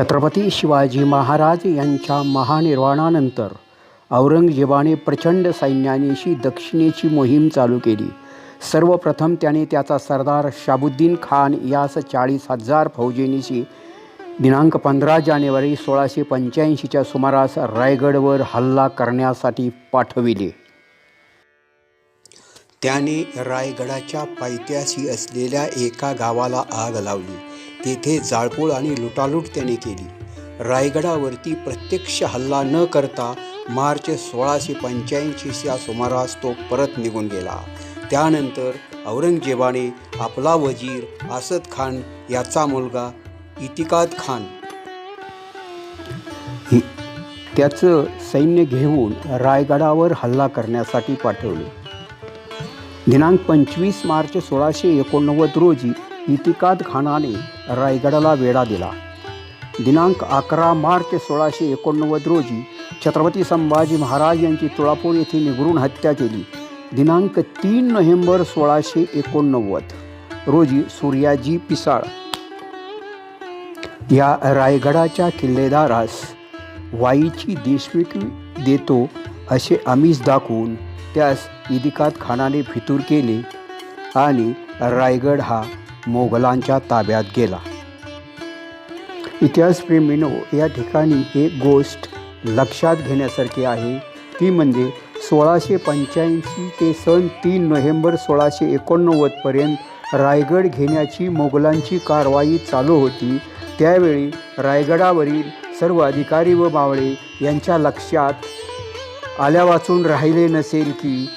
छत्रपती शिवाजी महाराज यांच्या महानिर्वाणानंतर औरंगजेबाने प्रचंड सैन्यानेशी दक्षिणेची मोहीम चालू केली. सर्वप्रथम त्याने त्याचा सरदार शाबुद्दीन खान यास चाळीस हजार फौजेनीशी दिनांक पंधरा जानेवारी सोळाशे पंच्याऐंशीच्या सुमारास रायगडवर हल्ला करण्यासाठी पाठविले. त्याने रायगडाच्या पायथ्याशी असलेल्या एका गावाला आग लावली. तेथे जाळपोळ आणि लुटालूट त्याने केली. रायगडावरती प्रत्यक्ष हल्ला न करता मार्च सोळाशे पंच्याऐंशीच्या सुमारास तो परत निघून गेला. त्यानंतर औरंगजेबाने आपला वजीर आसद खान याचा मुलगा इतिकाद खान त्याचं सैन्य घेऊन रायगडावर हल्ला करण्यासाठी पाठवले. दिनांक पंचवीस मार्च सोळाशे एकोणनव्वद रोजी इतिकाद खानाने रायगडाला वेढा दिला. दिनांक अकरा मार्च सोळाशे एकोणनव्वद रोजी छत्रपती संभाजी महाराज यांची तुळापूर येथे निगरून हत्या केली. दिनांक तीन नोव्हेंबर सोळाशे एकोणनव्वद रोजी सूर्याजी पिसाळ या रायगडाच्या किल्लेदारास वाईची देशमुखी देतो असे आमिष दाखवून त्यास इदिकात खानाने फितूर केले आणि रायगड हा मोगलांच्या ताब्यात गेला. इतिहासप्रेमीनो या ठिकाणी एक गोष्ट लक्षात घेण्यासारखी आहे. ती म्हणजे सोळाशे पंच्याऐंशी ते सन तीन नोव्हेंबर सोळाशे एकोणनव्वदपर्यंत रायगड घेण्याची मोगलांची कारवाई चालू होती. त्यावेळी रायगडावरील सर्व अधिकारी व मावळे यांच्या लक्षात आल्या वाचून राहिले नसेल की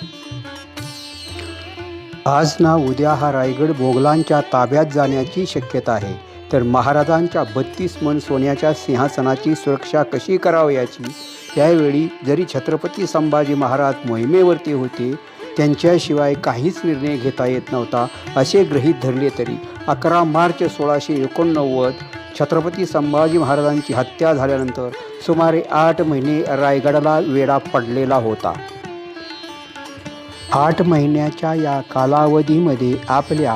आज ना उद्या हा रायगड मोगलांच्या ताब्यात जाण्याची शक्यता आहे. तर महाराजांच्या बत्तीस मन सोन्याच्या सिंहासनाची सुरक्षा कशी करावयाची त्यावेळी जरी छत्रपती संभाजी महाराज मोहिमेवरती होते त्यांच्याशिवाय काहीच निर्णय घेता येत नव्हता असे गृहीत धरले तरी. अकरा मार्च सोळाशे एकोणनव्वद छत्रपती संभाजी महाराजांची हत्या झाल्यानंतर सुमारे आठ महिने रायगडाला वेढा पडलेला होता. आठ महिन्याच्या या कालावधीमध्ये आपल्या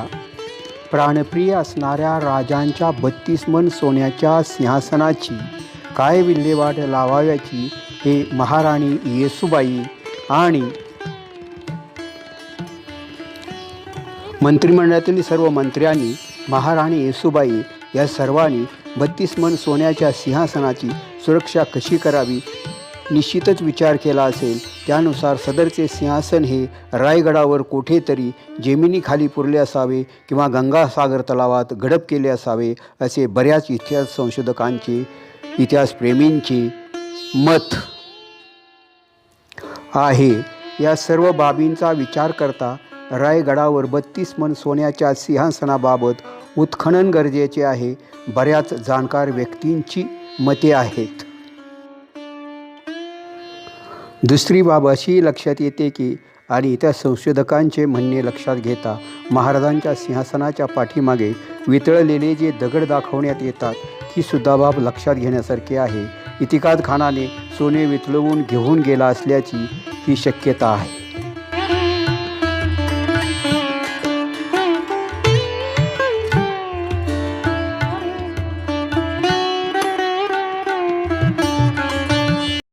प्राणप्रिय असणाऱ्या राजांच्या बत्तीस मन सोन्याच्या सिंहासनाची काय विल्हेवाट लावाव्याची हे महाराणी येसुबाई आणि मंत्रिमंडळातील सर्व मंत्र्यांनी महाराणी येसुबाई या सर्वांनी बत्तीस मन सोन्याच्या सिंहासनाची सुरक्षा कशी करावी निश्चितच विचार केला असेल. त्यानुसार सदरचे सिंहासन हे रायगडावर कुठेतरी जमिनीखाली पुरले असावे किंवा गंगासागर तलावात गडप केले असावे असे बऱ्याच इतिहास संशोधकांचे इतिहासप्रेमींचे मत आहे. या सर्व बाबींचा विचार करता रायगडावर बत्तीस मन सोन्याच्या सिंहासनाबाबत उत्खनन गरजेचे आहे बऱ्याच जाणकार व्यक्तींची मते आहेत. दुसरी बाब अशी लक्षात येते की आणि त्या संशोधकांचे म्हणणे लक्षात घेता महाराजांच्या सिंहासनाच्या पाठीमागे वितळलेले जे दगड दाखवण्यात येतात ही सुद्धा बाब लक्षात घेण्यासारखी आहे. इतिकाद खानाने सोने वितळवून घेऊन गेला असल्याची ही शक्यता आहे.